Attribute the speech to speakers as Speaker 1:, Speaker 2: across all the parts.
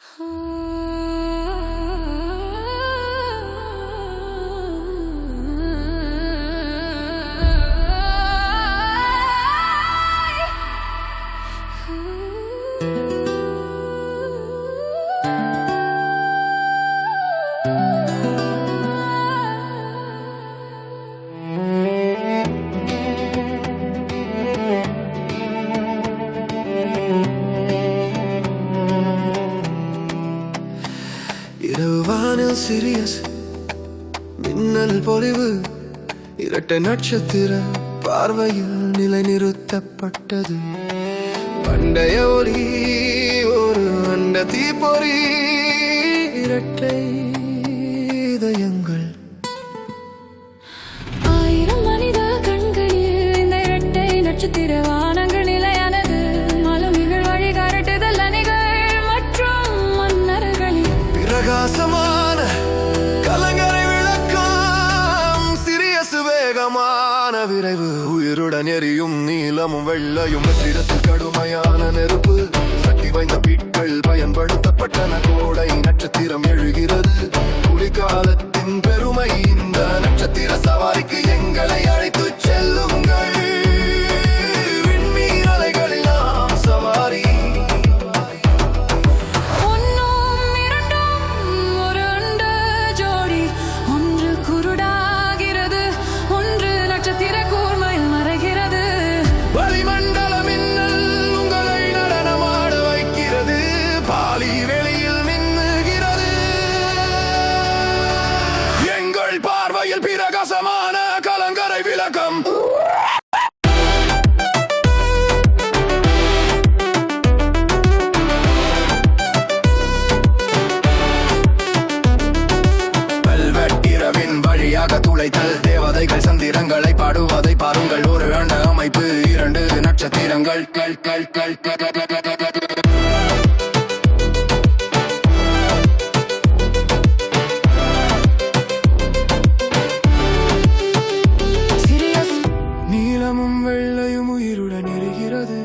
Speaker 1: Huh? இரவு வானில் Sirius மின்னல் பொலிவு இரட்டை நட்சத்திர பார்வையில் நிலைநிறுத்தப்பட்டது. பண்டைய ஒளி ஒரு அண்ட தீப்பொறி இரட்டை விரைவு. உயிருடன் எரியும் நீளமும் வெள்ளையும் வெற்றிடத்தில் கடுமையான நெருப்பு. சக்தி வாய்ந்த பீட்கள் பயன்படுத்தப்பட்டன. கோடை நட்சத்திரம் எழுகிறது. குளிர்காலத்தின் பெருமை இந்த நட்சத்திர சவாரிக்கு எங்களை அழைத்துச் செல்லுங்கள். கலங்கரை விளக்கம் வெல்வெட் இரவின் வழியாக துளைத்தல் தேவதைகள் சந்திரங்களை பாடுவதை பாருங்கள். ஒரு அண்ட அமைப்பு இரண்டு நட்சத்திரங்கள். கல் கல் கல் க- கருப்பும் வெள்ளையும் உயிருடன் எரிகிறது.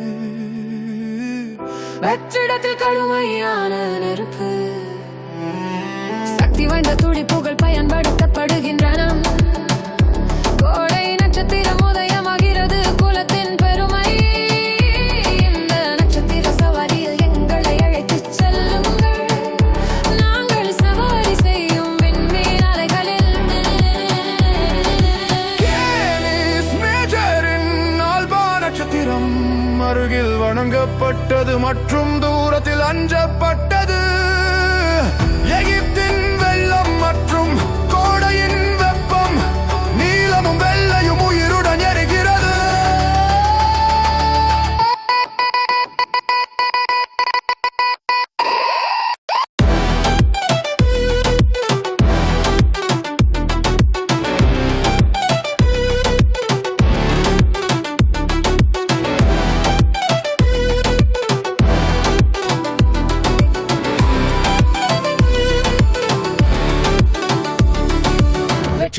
Speaker 2: வெற்றிடத்தில் கடுமையான நெருப்பு. சக்தி வாய்ந்த துடிப்புகள் பயன்படுத்தப்படுகின்றன.
Speaker 1: அருகில் வணங்கப்பட்டது மற்றும் தூரத்தில் அஞ்சப்பட்டது. எகிப்தின்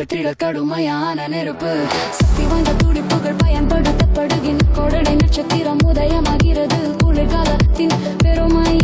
Speaker 2: வெற்றிட கடுமையான நெருப்பு. சக்தி வாய்ந்த துடிப்புகள் பயன்படுத்தப்படுகின்ற கொடடை நட்சத்திரம் உதயமாகிறது. குளிர்காலத்தின் பெருமை